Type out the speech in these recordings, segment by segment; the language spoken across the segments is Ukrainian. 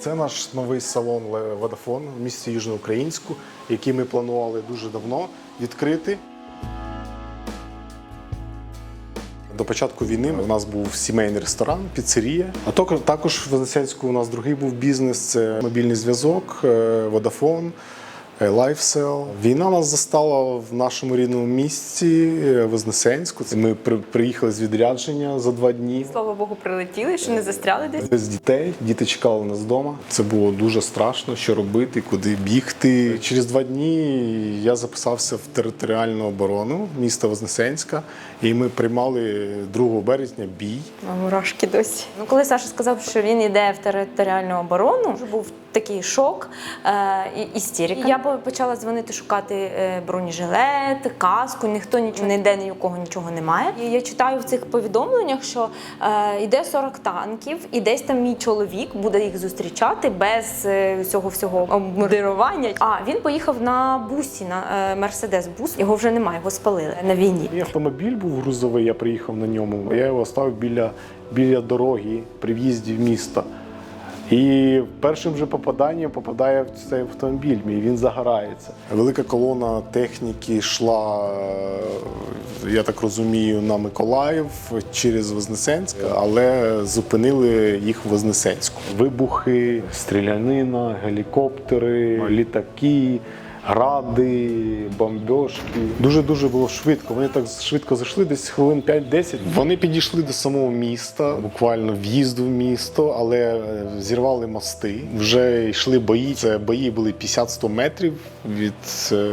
Це наш новий салон Водафон в місті Южноукраїнську, який ми планували дуже давно відкрити. До початку війни у нас був сімейний ресторан, піцерія. А також в Вознесенську у нас другий був бізнес це мобільний зв'язок, е, Водафон, Лайфсел. Війна нас застала в нашому рідному місті е, Вознесенську. Ми при- приїхали з відрядження за два дні. Слава Богу, прилетіли, що не застряли десь. Без дітей, діти чекали нас вдома. Це було дуже страшно, що робити, куди бігти. Через два дні я записався в територіальну оборону міста Вознесенська, і ми приймали 2 березня бій. Мурашки досі. Ну, коли Саша сказав, що він йде в територіальну оборону, був такий шок е, і істерика. Я почала дзвонити, шукати е, бронежилет, каску. Ніхто нічого ніде ні у кого нічого немає. І я читаю в цих повідомленнях, що е, йде 40 танків, і десь там мій чоловік буде їх зустрічати без е, цього всього обмундирування. А він поїхав на бусі, на е, мерседес бус. Його вже немає, його спалили на війні. Мій автомобіль був грузовий, я приїхав на ньому. Я його оставив біля, біля дороги при в'їзді в місто. І першим же попаданням попадає в цей автомобіль, мій він загорається. Велика колона техніки йшла, е, я так розумію, на Миколаїв через Вознесенськ, але зупинили їх в Вознесенську. Вибухи, стрілянина, гелікоптери, літаки. Гради, бомбьошки. Дуже дуже було швидко. Вони так швидко зайшли, десь хвилин 5-10. Вони підійшли до самого міста, буквально в'їзду в місто, але е, зірвали мости. Вже йшли бої. Це бої були 50-100 метрів від е,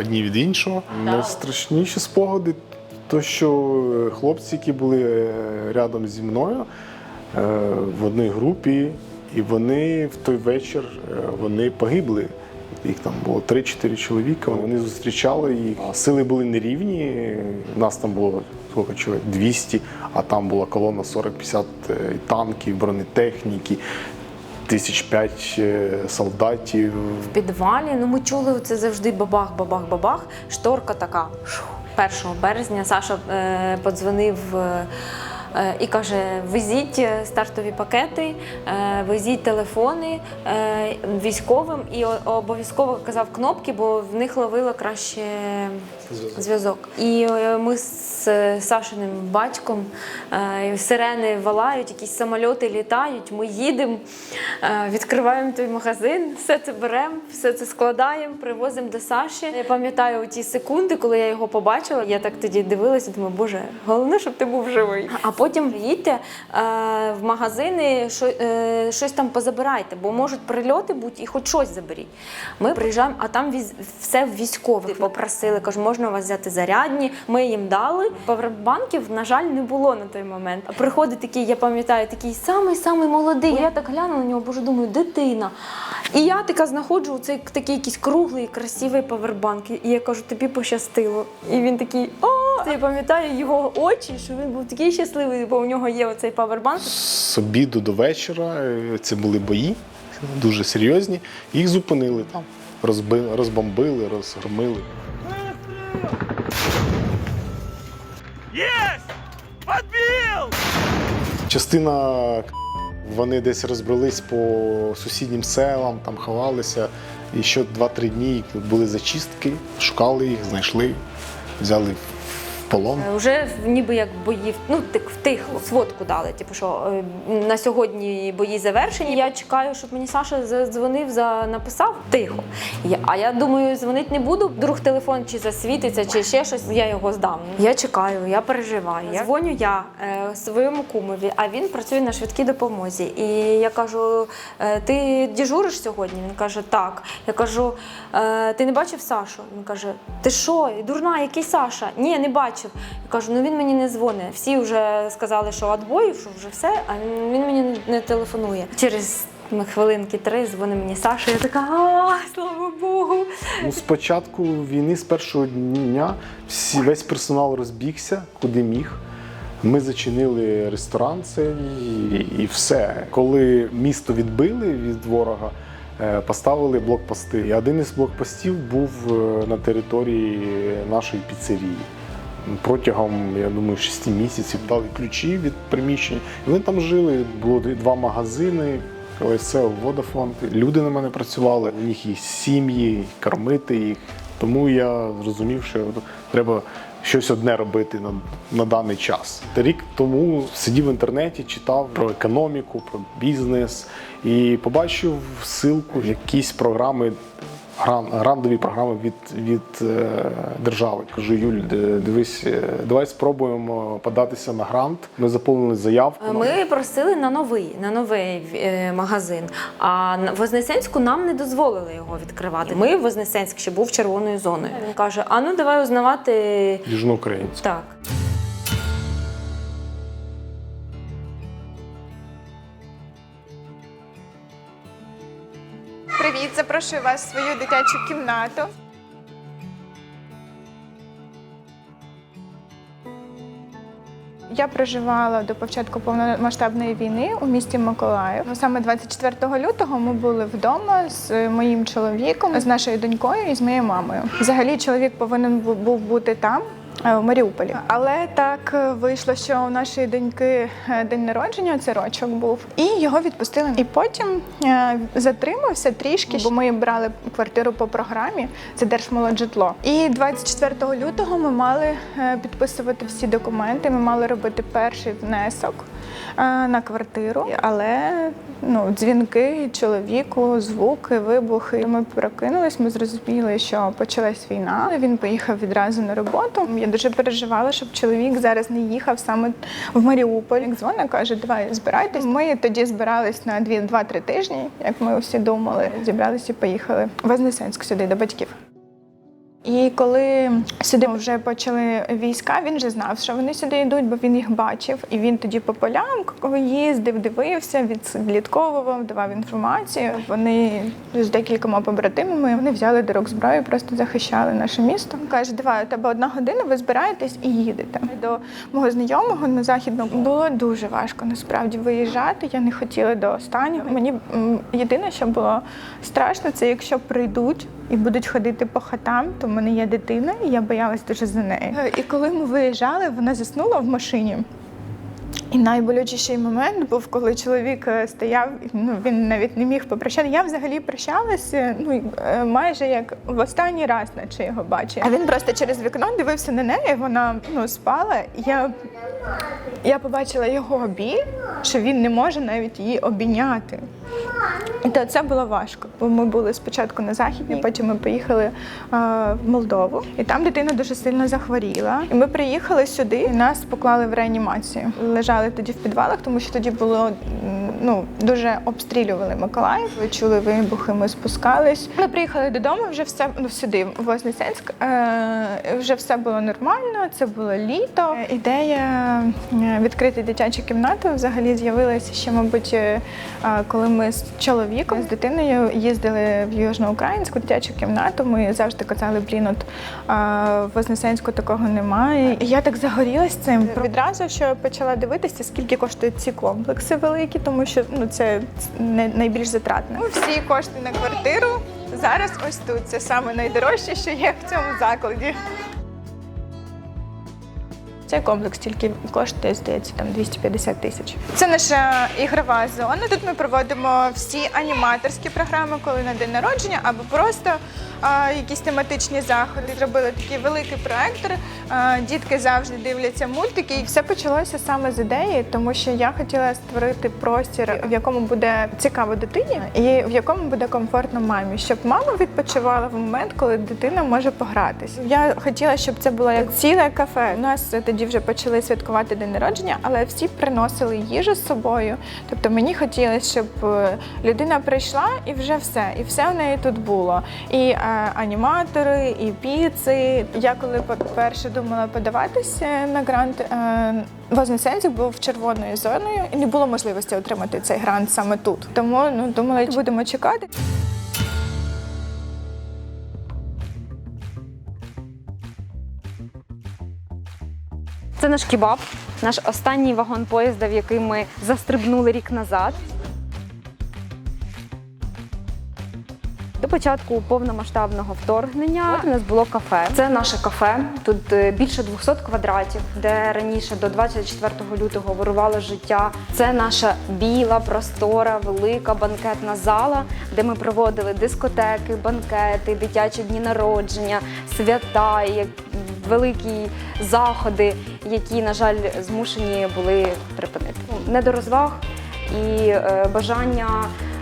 одні від іншого. Найстрашніші спогади, то що е, хлопці, які були е, рядом зі мною е, в одній групі, і вони в той вечір е, вони погибли. Їх там було 3-4 чоловіка. Вони зустрічали їх. Сили були нерівні. У нас там було скільки чоловік 200, а там була колона 40-50 е, танків, бронетехніки, тисяч п'ять е, солдатів. в підвалі. Ну ми чули це завжди бабах, бабах, бабах. Шторка така. шух. 1 березня Саша е, подзвонив. е, І каже: везіть е, стартові пакети, е, везіть телефони е, військовим і обов'язково казав кнопки, бо в них ловило краще зв'язок. І е, ми з е, Сашиним батьком е, сирени валають, якісь самольоти літають. Ми їдемо, е, відкриваємо той магазин, все це беремо, все це складаємо, привозимо до Саші. Я пам'ятаю ті секунди, коли я його побачила. Я так тоді дивилася, думаю, боже, головне, щоб ти був живий. А потім їдьте е, в магазини, що, е, щось там позабирайте, бо можуть прильоти бути і хоч щось заберіть. Ми приїжджаємо, а там віз- все в військових попросили. Кажу, можна у вас взяти зарядні. Ми їм дали. Павербанків, на жаль, не було на той момент. Приходить такий, я пам'ятаю, такий самий-самий молодий. Я так глянула на нього, боже, думаю, дитина. І я така знаходжу у цей такий якийсь круглий, красивий павербанк. І я кажу, тобі пощастило. І він такий, о! Я пам'ятаю його очі, що він був такий щасливий, бо у нього є оцей павербанк. З обіду до вечора е, це були бої, дуже серйозні. Їх зупинили там, розби- розбомбили, розгромили. Есть! Подбил! Частина вони десь розбрались по сусіднім селам, там ховалися. І ще 2-3 дні були зачистки, шукали їх, знайшли, взяли полон. Е, Вже ніби як бої ну так втихло, сводку дали. Типу, що е, на сьогодні бої завершені. Я чекаю, щоб мені Саша задзвонив, за написав тихо. Я, а я думаю, дзвонити не буду. Вдруг телефон чи засвітиться, чи ще щось. Я його здам. Я чекаю, я переживаю. Я дзвоню я е, своєму кумові, а він працює на швидкій допомозі. І я кажу: е, ти дежуриш сьогодні? Він каже, так. Я кажу, «Е, ти не бачив Сашу? Він каже, ти що, дурна, який Саша? Ні, не бачив. Я кажу, ну він мені не дзвонить. Всі вже сказали, що відбоїв, що вже все, а він, мені не- телефонує. Через хвилинки три дзвонить мені Саша. Я така, а, слава Богу. Ну, з початку війни, з першого дня, всі, весь персонал розбігся, куди міг. Ми зачинили ресторан цей і, і все. Коли місто відбили від ворога, е, поставили блокпости. І один із блокпостів був е, на території нашої піцерії. Протягом, я думаю, шести місяців дали ключі від приміщення. І вони там жили. Було два магазини, КСЛ, Водафонд. Люди на мене працювали. У них є сім'ї, кормити їх. Тому я зрозумів, що треба щось одне робити на, на даний час. Рік тому сидів в інтернеті, читав про економіку, про бізнес і побачив ссылку, якісь програми. Гран- Грандові програми від, від е, держави. Кажу, Юль, дивись, е, давай спробуємо податися на грант. Ми заповнили заявку. Ми просили на новий, на новий е, магазин. А на Вознесенську нам не дозволили його відкривати. Ми в Вознесенськ ще був червоною зоною. Він каже: а ну давай узнавати Южноукраїнці. так. Привіт, запрошую вас в свою дитячу кімнату. Я проживала до початку повномасштабної війни у місті Миколаїв. Ну, Саме 24 лютого ми були вдома з моїм чоловіком, з нашою донькою і з моєю мамою. Взагалі, чоловік повинен був бути там. Е, В Маріуполі, але так е, вийшло, що у нашої доньки е, день народження це рочок був, і його відпустили. І потім е, затримався трішки, бо ми брали квартиру по програмі. Це Держмолоджитло. І 24 лютого ми мали е, підписувати всі документи. Ми мали робити перший внесок е, на квартиру, але ну, дзвінки чоловіку, звуки, вибухи. Ми прокинулись, ми зрозуміли, що почалась війна. Він поїхав відразу на роботу. Я дуже переживала, щоб чоловік зараз не їхав саме в Маріуполь. Як дзвонить, каже, давай збирайтесь. Ми тоді збирались на 2-3 тижні, як ми всі думали. Зібралися і поїхали в Вознесенськ сюди до батьків. І коли сюди вже почали війська, він вже знав, що вони сюди йдуть, бо він їх бачив. І він тоді по полям їздив, дивився, відслідковував, давав інформацію. Вони з декількома побратимами вони взяли до рук зброю, просто захищали наше місто. Каже, давай у тебе одна година, ви збираєтесь і їдете. До мого знайомого на західну було дуже важко насправді виїжджати. Я не хотіла до останнього. Мені єдине, що було страшно, це якщо прийдуть і будуть ходити по хатам, то мене є дитина, і я боялась дуже за неї. І коли ми виїжджали, вона заснула в машині. І найболючіший момент був, коли чоловік е, стояв, ну він навіть не міг попрощати. Я взагалі прощалася, ну е, майже як в останній раз, наче його бачив. А він просто через вікно дивився на неї. Вона ну спала. Я, я побачила його біль, що він не може навіть її обійняти. І то це було важко. Бо ми були спочатку на західній, потім ми поїхали е, в Молдову, і там дитина дуже сильно захворіла. І ми приїхали сюди, і нас поклали в реанімацію. Лежали тоді в підвалах, тому що тоді було ну дуже обстрілювали Миколаїв. Ви чули вибухи, ми спускались. Ми приїхали додому, вже все ну сюди, в Вознесенськ. Е, вже все було нормально. Це було літо. Е, Ідея е, відкрити дитячу кімнату взагалі з'явилася ще, мабуть, коли ми з чоловіком з дитиною їздили в Южноукраїнську дитячу кімнату. Ми завжди казали, блін, от в Вознесенську такого немає. І я так загорілась цим. Відразу що почала дивитися, скільки коштують ці комплекси великі, тому що ну це найбільш затратне. Ну, Всі кошти на квартиру зараз ось тут. Це саме найдорожче, що є в цьому закладі. Цей комплекс тільки коштує, здається, там 250 тисяч. Це наша ігрова зона. Тут ми проводимо всі аніматорські програми, коли на день народження, або просто а, якісь тематичні заходи. Зробили такий великий проектор. А, дітки завжди дивляться мультики. І все почалося саме з ідеї, тому що я хотіла створити простір, в якому буде цікаво дитині, і в якому буде комфортно мамі, щоб мама відпочивала в момент, коли дитина може погратись. Я хотіла, щоб це було як ціле кафе. У нас тоді вже почали святкувати день народження, але всі приносили їжу з собою. Тобто мені хотілося, щоб е, людина прийшла і вже все, і все в неї тут було. І е, аніматори, і піци. Я коли перше думала подаватися на грант, е, Вознесенськ був червоною зоною, і не було можливості отримати цей грант саме тут. Тому ну думала, будемо чекати. Це наш кебаб. наш останній вагон поїзда, в який ми застрибнули рік назад. До початку повномасштабного вторгнення у нас було кафе. Це наше кафе. Тут е, більше 200 квадратів, де раніше до 24 лютого вирувало життя. Це наша біла, простора, велика банкетна зала, де ми проводили дискотеки, банкети, дитячі дні народження, свята, великі заходи, які, на жаль, змушені були припинити. Не до розваг і е, бажання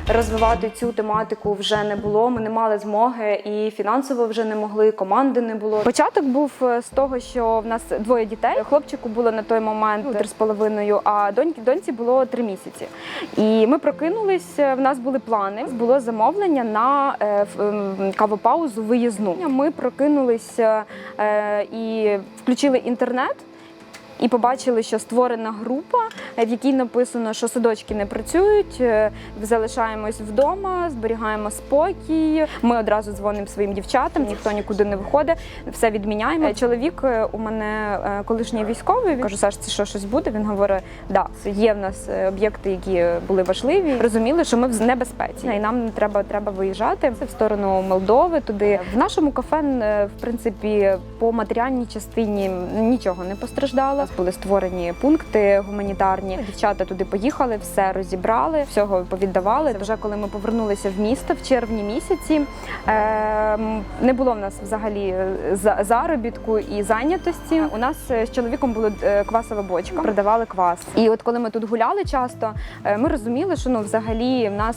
розвивати цю тематику вже не було. Ми не мали змоги і фінансово вже не могли. Команди не було. Початок був е, з того, що в нас двоє дітей. Хлопчику було на той момент три з половиною, а доньки доньці було три місяці. І ми прокинулись. е, В нас були плани. Було замовлення на е, кавопаузу виїзну. Ми прокинулися е, і включили інтернет. І побачили, що створена група, в якій написано, що садочки не працюють, е, залишаємось вдома, зберігаємо спокій. Ми одразу дзвонимо своїм дівчатам, ніхто нікуди не виходить, все відміняємо. Е, Чоловік е, у мене колишній військовий. Кажу, Саш, це що щось буде? Він говорить, да, є в нас об'єкти, які були важливі. Розуміли, що ми в небезпеці, і нам треба, треба виїжджати в сторону Молдови. Туди в нашому кафе, в принципі, по матеріальній частині нічого не постраждало. Були створені пункти гуманітарні. Дівчата туди поїхали, все розібрали, всього повіддавали. Вже коли ми повернулися в місто в червні місяці, ем, не було в нас взагалі е, заробітку і зайнятості. У нас е, з чоловіком була е, квасова бочка, продавали квас. І от коли ми тут гуляли часто, ми розуміли, що ну взагалі в нас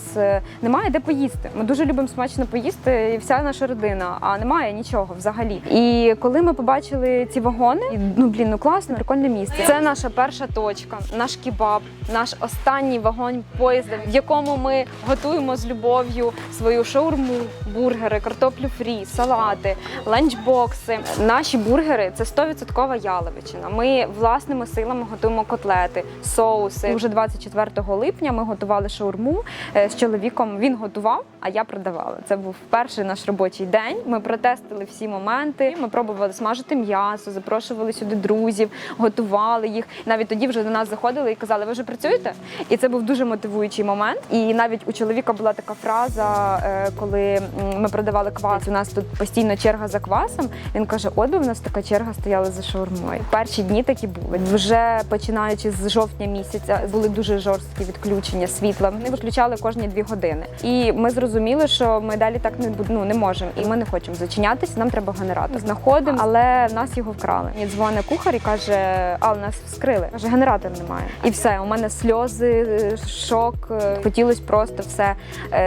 немає де поїсти. Ми дуже любимо смачно поїсти, і вся наша родина, а немає нічого взагалі. І коли ми побачили ці вагони, ну блін, ну класно, прикольне місце. Це наша перша точка, наш кебаб, наш останній вагон поїзда, в якому ми готуємо з любов'ю свою шаурму, бургери, картоплю фрі, салати, ланчбокси. Наші бургери це 100% яловичина. Ми власними силами готуємо котлети, соуси. Уже 24 липня ми готували шаурму е, з чоловіком. Він готував, а я продавала. Це був перший наш робочий день. Ми протестили всі моменти. Ми пробували смажити м'ясо, запрошували сюди друзів, готували їх. Навіть тоді вже до нас заходили і казали, ви вже працюєте? І це був дуже мотивуючий момент. І навіть у чоловіка була така фраза, е, коли ми продавали квас. У нас тут постійно черга за квасом. Він каже: от би в нас така черга стояла за шаурмою. Перші дні такі були. Вже починаючи з жовтня місяця, були дуже жорсткі відключення світла. Вони виключали кожні дві години. І ми зрозуміли, що ми далі так не ну, не можемо, і ми не хочемо зачинятися. Нам треба генератор. Знаходимо, але нас його вкрали. І дзвонить кухар і каже: А, у нас вскрили. Каже, генератор немає. І все, у мене сльози, е, шок. е, Хотілося просто все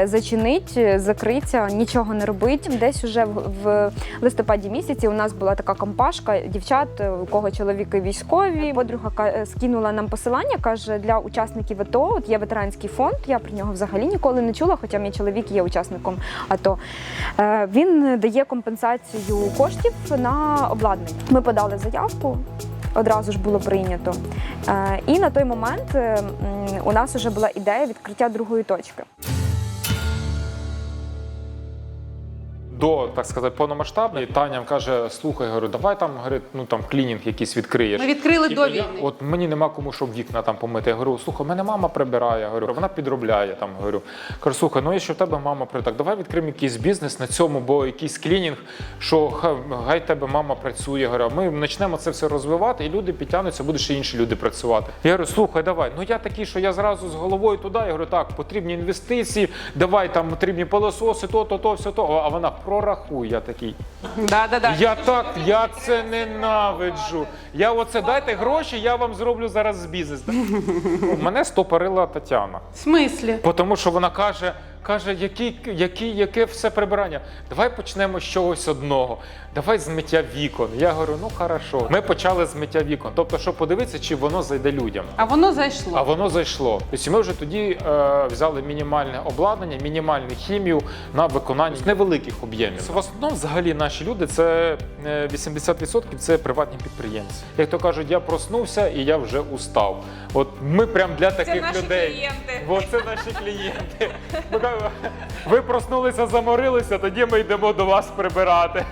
зачинити, закритися, нічого не робити. Десь уже в, листопаді місяці у нас була така компашка дівчат, е, у кого чоловіки військові. Подруга е, скинула нам посилання, каже, для учасників АТО от є ветеранський фонд. Я про нього взагалі ніколи не чула, хоча мій чоловік є учасником АТО. Е, Він дає компенсацію коштів на обладнання. Ми подали заявку. Одразу ж було прийнято. Е, І на той момент е, у нас вже була ідея відкриття другої точки. До, так сказати, повномасштабної Таня каже: слухай, говорю, давай там говорить, ну там клінінг якийсь відкриєш. Ми відкрили І до війни. От мені нема кому щоб вікна там помити. Я говорю, слухай, мене мама прибирає. Я говорю, вона підробляє там. Говорю, кажу, слухай, ну якщо в тебе мама при так, давай відкриємо якийсь бізнес на цьому, бо якийсь клінінг, що хай тебе мама працює. Я Говорю, ми почнемо це все розвивати, і люди підтягнуться, будуть ще інші люди працювати. Я говорю, слухай, давай. Ну я такий, що я зразу з головою туди. Я говорю, так, потрібні інвестиції, давай там потрібні пилососи, то, то, то, все то. А вона прорахуй. Я такий. Да, да, да. Я так, я це ненавиджу. Я оце дайте гроші, я вам зроблю зараз бізнес. Ну, Мене стопорила Тетяна. В смислі? Тому що вона каже, каже, які, які, яке все прибирання. Давай почнемо з чогось одного. Давай з миття вікон. Я говорю, ну хорошо. Ми почали з миття вікон. Тобто, щоб подивитися, чи воно зайде людям. А воно зайшло. А воно зайшло. Тобто ми вже тоді е, взяли мінімальне обладнання, мінімальну хімію на виконання невеликих об'ємів. В основному, взагалі, наші люди це е, 80% це приватні підприємці. Як то кажуть, я проснувся і я вже устав. От ми прям для таких наші людей. клієнти. Бо це наші клієнти. Ви проснулися, заморилися, тоді ми йдемо до вас прибирати.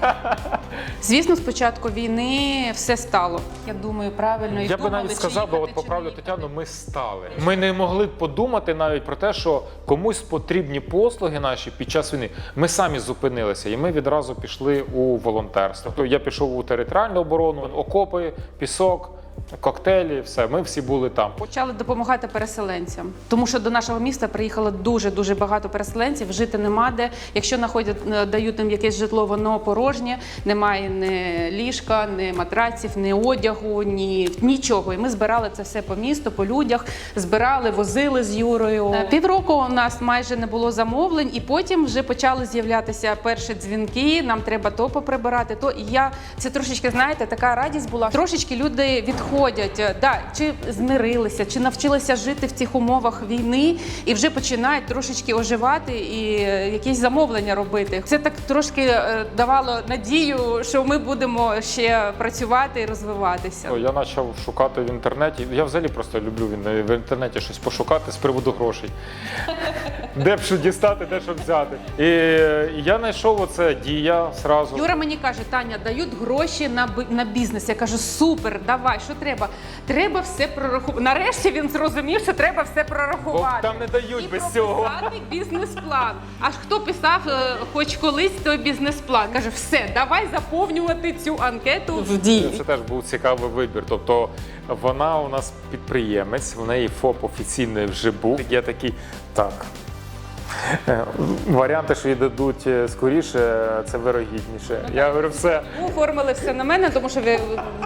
Звісно, з початку війни все стало. Я думаю, правильно. І Я би навіть сказав, їхати, от поправлю. Тетяну, ми стали. Ми не могли б подумати навіть про те, що комусь потрібні послуги наші під час війни. Ми самі зупинилися, і ми відразу пішли у волонтерство. Я пішов у територіальну оборону, окопи, пісок, коктейлі, все. Ми всі були там. Почали допомагати переселенцям, тому що до нашого міста приїхало дуже дуже багато переселенців. Жити нема де. Якщо знаходять, е, дають їм якесь житло, воно порожнє, немає ні ліжка, ні матраців, ні одягу, ні нічого. І ми збирали це все по місту, по людях, збирали, возили з Юрою. Е, Півроку у нас майже не було замовлень, і потім вже почали з'являтися перші дзвінки. Нам треба то поприбирати, то і я це трошечки знаєте, така радість була. Трошечки люди відходять, е, да, чи змирилися, чи навчилися жити в цих умовах війни, і вже починають трошечки оживати і е, якісь замовлення робити. Це так трошки е, давало надію, що ми будемо ще працювати і розвиватися. Я почав шукати в інтернеті. Я взагалі просто люблю в інтернеті щось пошукати з приводу грошей. Де б що дістати, де що взяти. І я знайшов оце дія зразу. Юра мені каже, Таня, дають гроші на бі- на бізнес. Я кажу, супер, давай, що треба? Треба все прорахувати. Нарешті він зрозумів, що треба все Бо прорахувати. там не дають І без цього. прописати бізнес-план. Аж хто писав е, хоч колись той бізнес-план? Каже, все, давай заповнювати цю анкету в дії. Це теж був цікавий вибір. Тобто вона у нас підприємець, в неї ФОП офіційний вже був. Я такий, так. Е, Варіанти, що їй дадуть е, скоріше, це вирогідніше. Я говорю, все. Оформили все на мене, тому що ви-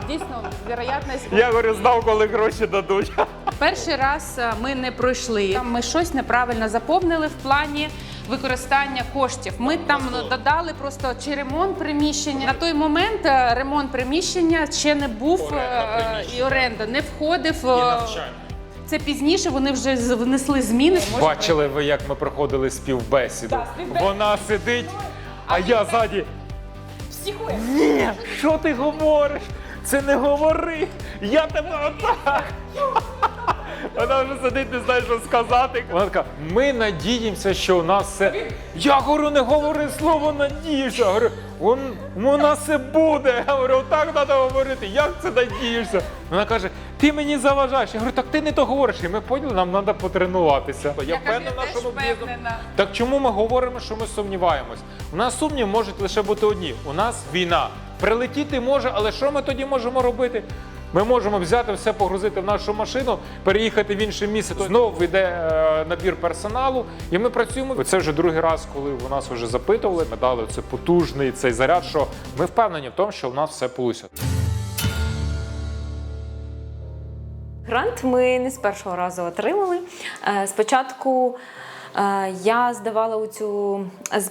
дійсно вероятність. Я говорю, знав, коли гроші дадуть. Перший раз е, ми не пройшли. Там Ми щось неправильно заповнили в плані. Використання коштів. Ми там додали просто чи ремонт приміщення. На той момент ремонт приміщення ще не був Оренда і оренда не входив. е, Це пізніше вони вже з- внесли зміни. Бачили ви, як ми проходили співбесіду. Вона сидить, а я ззаді. Психує. Ні, що ти говориш? Це не говори. Я тебе отак. Вона вже сидить, не знає, що сказати. Вона така, ми надіємося, що у нас все. Я говорю, не говори слово надієшся. Говорю, «Он- у нас все буде. Я говорю, так треба говорити. Як це надієшся? Вона каже, ти мені заважаєш. Я говорю, так ти не то говориш. І ми поняли, нам треба потренуватися. Я впевнена, що ми близько. Так чому ми говоримо, що ми сумніваємось? У нас сумнів можуть лише бути одні. У нас війна. Прилетіти може, але що ми тоді можемо робити? Ми можемо взяти все, погрузити в нашу машину, переїхати в інше місце. Знову йде е, набір персоналу, і ми працюємо. Це вже другий раз, коли у нас вже запитували. Ми дали це потужний цей заряд. Що ми впевнені в тому, що у нас все вийде. Грант ми не з першого разу отримали. Е, Спочатку я здавала цю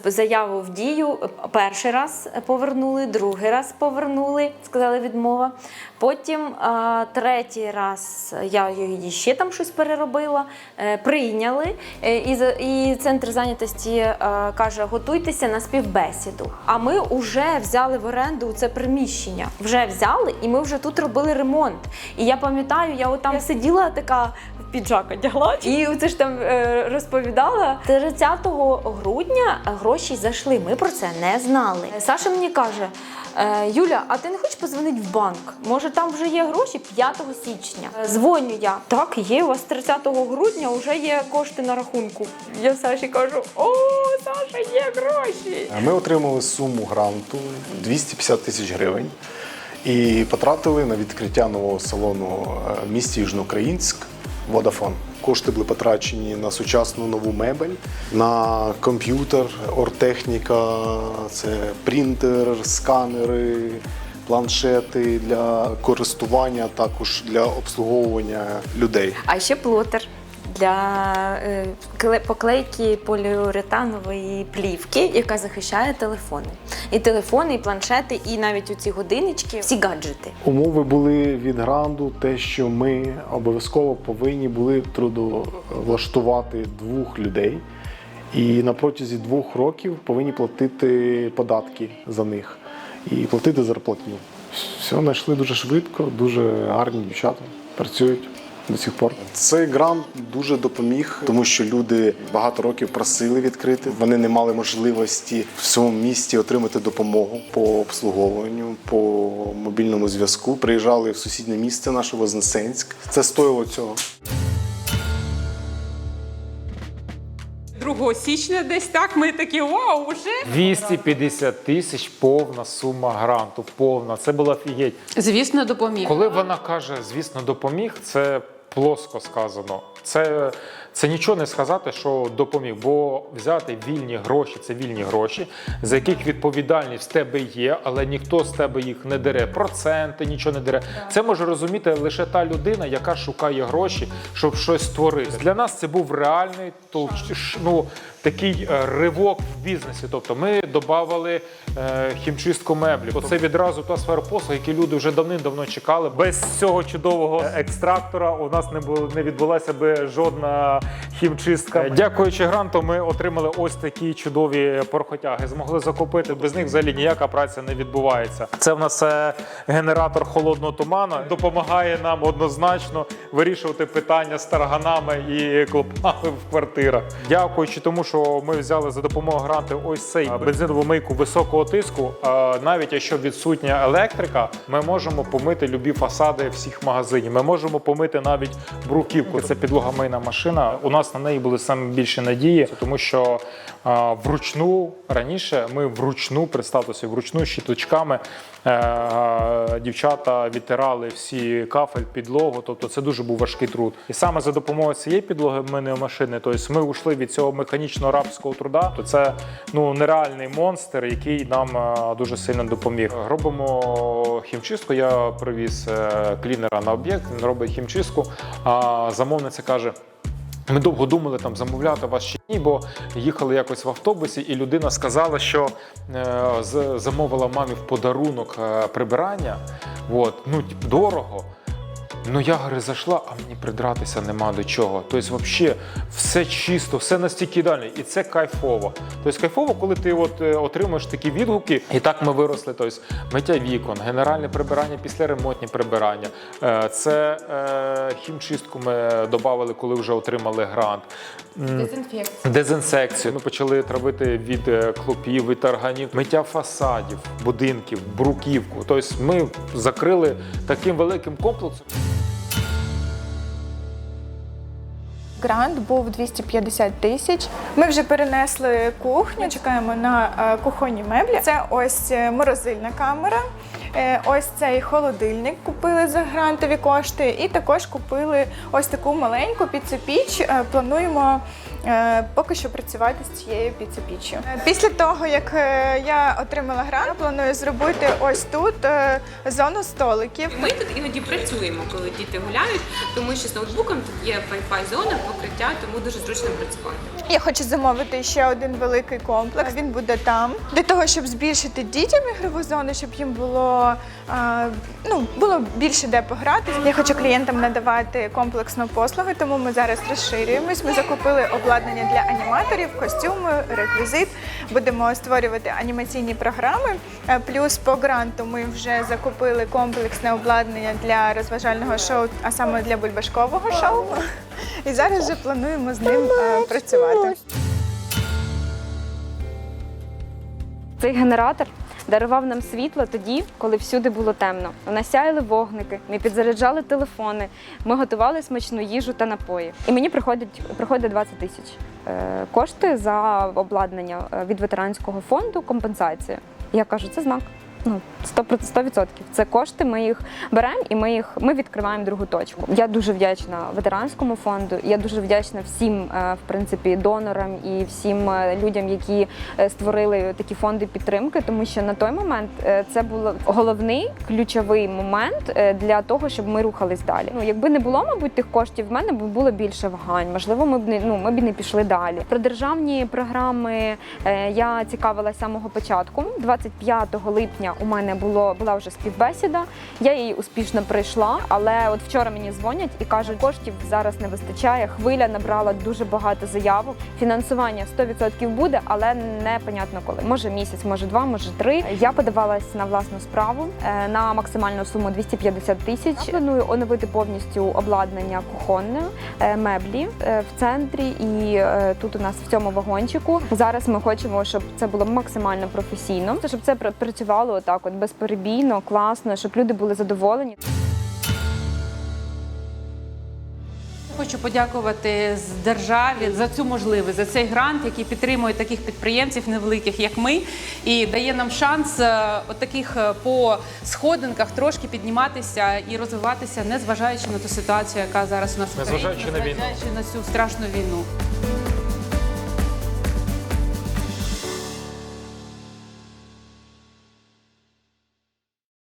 заяву в дію. Перший раз повернули, другий раз повернули, сказали відмова. Потім е, третій раз я її ще там щось переробила, е, прийняли. Е, І, центр зайнятості е, каже: готуйтеся на співбесіду. А ми вже взяли в оренду це приміщення. Вже взяли, і ми вже тут робили ремонт. І я пам'ятаю, я отам сиділа така піджак одягла, і це ж там е, розповідала. 30 грудня гроші зайшли. Ми про це не знали. Саша мені каже. «Е, Юля, а ти не хочеш позвонити в банк? Може, там вже є гроші 5 січня. Е, Дзвоню я. Так, є, у вас 30 грудня вже є кошти на рахунку. Я Саші кажу: о, Саша, є гроші. Ми отримали суму гранту 250 тисяч гривень і потратили на відкриття нового салону е, в місті Южноукраїнськ Водафон. Кошти були потрачені на сучасну нову мебель, на комп'ютер, ортехніка, це принтер, сканери, планшети для користування, також для обслуговування людей. А ще плотер для е, поклейки поліуретанової плівки, яка захищає телефони. І телефони, і планшети, і навіть оці годиннички, всі гаджети. Умови були від гранду, те, що ми обов'язково повинні були трудовлаштувати двох людей. І на протязі двох років повинні платити податки за них і платити зарплатню. Все знайшли дуже швидко, дуже гарні дівчата працюють. До сих пор. Цей грант дуже допоміг, тому що люди багато років просили відкрити. Вони не мали можливості в цьому місті отримати допомогу по обслуговуванню, по мобільному зв'язку. Приїжджали в сусіднє місце наше Вознесенськ. Це стоїло цього. Січня десь так ми такі вау, вже 250 тисяч повна сума гранту. Повна. Це була фігеть. звісно допоміг. Коли вона каже, звісно, допоміг, це плоско сказано. Це, це нічого не сказати, що допоміг, бо взяти вільні гроші це вільні гроші, за яких відповідальність в тебе є, але ніхто з тебе їх не дере. Проценти нічого не дере. Це може розуміти лише та людина, яка шукає гроші, щоб щось створити. Для нас це був реальний толч- ну, такий е, ривок в бізнесі. Тобто ми додавали е, хімчистку меблів. Це відразу та сфера послуг, які люди вже давним-давно чекали. Без цього чудового екстрактора у нас не було не відбулася би жодна хімчистка. Дякуючи гранту, ми отримали ось такі чудові порохотяги. Змогли закупити. Без них взагалі ніяка праця не відбувається. Це в нас е, генератор холодного туману. Допомагає нам однозначно вирішувати питання з тарганами і клопами в квартирах. Дякуючи тому, що ми взяли за допомогою гранту ось цей бензинову мийку високого тиску. е, Навіть якщо відсутня електрика, ми можемо помити любі фасади всіх магазинів. Ми можемо помити навіть бруківку. Це підлогомийна машина. У нас на неї були саме більше надії, тому що е, вручну раніше ми вручну собі, вручну щіточками е, дівчата відтирали всі кафель, підлогу. Тобто це дуже був важкий труд. І саме за допомогою цієї підлоги мийної машини, тобто ми ушли від цього механічного рабського труда. То це ну нереальний монстр, який нам е, дуже сильно допоміг. Робимо хімчистку. Я привіз е, клінера на об'єкт. Він робить хімчистку. А замовниця каже. Ми довго думали там замовляти вас чи ні, бо їхали якось в автобусі, і людина сказала, що е, замовила мамі в подарунок е, прибирання. От, ну, типу, дорого. Ну я говорю, зайшла, а мені придратися нема до чого. Тобто, взагалі, все чисто, все настільки ідеально, і це кайфово. Тобто кайфово, коли ти от, е, отримуєш такі відгуки, і так ми виросли. Тобто, миття вікон, генеральне прибирання після ремонтні прибирання. Е, Це е, хімчистку ми додали, коли вже отримали грант. М, Дезінсекцію. Ми почали травити від е, клопів, від тарганів, миття фасадів, будинків, бруківку. Тобто ми закрили таким великим комплексом. Грант був 250 тисяч. Ми вже перенесли кухню, чекаємо на е, кухонні меблі. Це ось е, морозильна камера. е, Ось цей холодильник купили за грантові кошти, і також купили ось таку маленьку піцепіч. піч. Плануємо поки що працювати з цією піцепіччю. Е, Після того, як е, я отримала грант, планую зробити ось тут е, зону столиків. Ми тут іноді працюємо, коли діти гуляють, тому що з ноутбуком тут є Wi-Fi зона, покриття, тому дуже зручно працювати. Я хочу замовити ще один великий комплекс. Він буде там для того, щоб збільшити дітям ігрову зону, щоб їм було ну було більше де пограти. Я хочу клієнтам надавати комплексну послугу, тому ми зараз розширюємось. Ми закупили обладнання для аніматорів, костюми, реквізит. Будемо створювати анімаційні програми. Е, Плюс по гранту ми вже закупили комплексне обладнання для розважального шоу, а саме для бульбашкового шоу. І зараз вже плануємо з ним е, працювати. Цей генератор дарував нам світло тоді, коли всюди було темно. У сяяли вогники, ми підзаряджали телефони, ми готували смачну їжу та напої. І мені приходить, приходить 20 тисяч е, кошти за обладнання е, від ветеранського фонду компенсація. Я кажу, це знак. Ну, 100%, 100%. Це кошти, ми їх беремо і ми їх ми відкриваємо другу точку. Я дуже вдячна ветеранському фонду. Я дуже вдячна всім, е, в принципі, донорам і всім е, людям, які е, створили такі фонди підтримки, тому що на той момент це був головний ключовий момент для того, щоб ми рухались далі. Ну, якби не було, мабуть, тих коштів, в мене б було більше вагань. Можливо, ми б не ну ми б не пішли далі. Про державні програми я цікавилася самого початку. 25 липня травня у мене було була вже співбесіда. Я її успішно пройшла, але от вчора мені дзвонять і кажуть, коштів зараз не вистачає. Хвиля набрала дуже багато заявок. Фінансування 100% буде, але непонятно коли. Може місяць, може два, може три. Я подавалась на власну справу е, на максимальну суму 250 тисяч. Я Планую оновити повністю обладнання кухонне, е, меблі е, в центрі і тут у нас в цьому вагончику. Зараз ми хочемо, щоб це було максимально професійно, щоб це працювало отак, от безперебійно, класно, щоб люди були задоволені. Хочу подякувати з державі за цю можливість, за цей грант, який підтримує таких підприємців невеликих, як ми, і дає нам шанс е, от е, по сходинках трошки підніматися і розвиватися, незважаючи на ту ситуацію, яка зараз у нас в Україні, Незважаючи на війну. незважаючи на цю страшну війну.